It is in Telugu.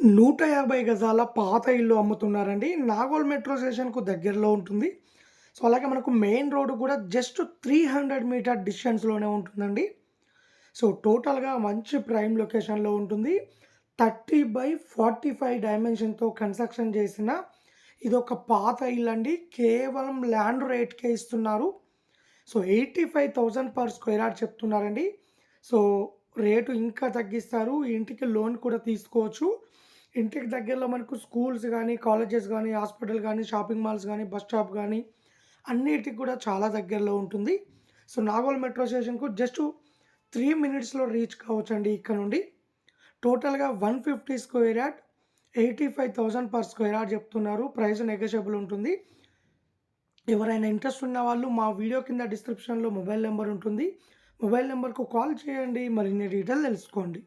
నూట యాభై గజాల పాత ఇల్లు అమ్ముతున్నారండి. నాగోల్ మెట్రో స్టేషన్‌కు దగ్గరలో ఉంటుంది. సో, అలాగే మనకు మెయిన్ రోడ్ కూడా జస్ట్ 300 మీటర్ డిస్టెన్స్‌లోనే ఉంటుందండి. సో, టోటల్‌గా మంచి ప్రైమ్ లొకేషన్‌లో ఉంటుంది. 30/45 డైమెన్షన్‌తో కన్‌స్ట్రక్షన్ చేసిన ఇది ఒక పాత ఇల్లు అండి కేవలం ల్యాండ్ రేట్‌కే ఇస్తున్నారు. సో, 85,000 పర్ స్క్వేర్ యార్డ్ చెప్తున్నారండి. సో, రేటు ఇంకా తగ్గిస్తారు. ఇంటికి లోన్ కూడా తీసుకోవచ్చు. ఇంటికి దగ్గరలో మనకు స్కూల్స్ కానీ కాలేజెస్ కానీ హాస్పిటల్ కానీ షాపింగ్ మాల్స్ కానీ బస్ స్టాప్ కానీ అన్నిటికి కూడా చాలా దగ్గరలో ఉంటుంది. సో, నాగోల్ మెట్రో స్టేషన్‌కు జస్ట్ త్రీ మినిట్స్‌లో రీచ్ కావచ్చండి ఇక్కడ నుండి. టోటల్‌గా 150 square yard 85,000 per square yard చెప్తున్నారు. ప్రైస్ నెగోషియబుల్ ఉంటుంది. ఎవరైనా ఇంట్రెస్ట్ ఉన్నవాళ్ళు మా వీడియో కింద డిస్క్రిప్షన్‌లో మొబైల్ నెంబర్ ఉంటుంది. మొబైల్ నెంబర్కు కాల్ చేయండి. మరిన్ని డీటెయిల్ తెలుసుకోండి.